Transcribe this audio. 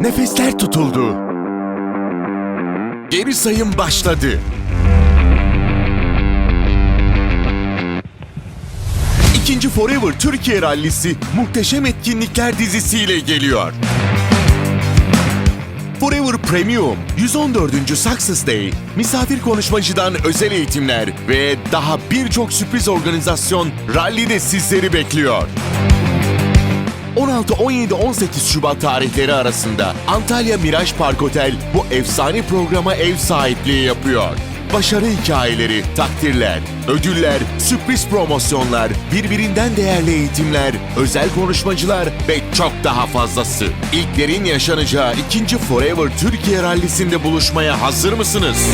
Nefesler tutuldu. Geri sayım başladı. İkinci Forever Türkiye Rallisi muhteşem etkinlikler dizisiyle geliyor. Forever Premium 114. Success Day, misafir konuşmacıdan özel eğitimler ve daha birçok sürpriz organizasyon rallide sizleri bekliyor. 16, 17, 18 Şubat tarihleri arasında Antalya Miraj Park Otel bu efsane programa ev sahipliği yapıyor. Başarı hikayeleri, takdirler, ödüller, sürpriz promosyonlar, birbirinden değerli eğitimler, özel konuşmacılar ve çok daha fazlası. İlklerin yaşanacağı ikinci Forever Türkiye Rallisi'nde buluşmaya hazır mısınız?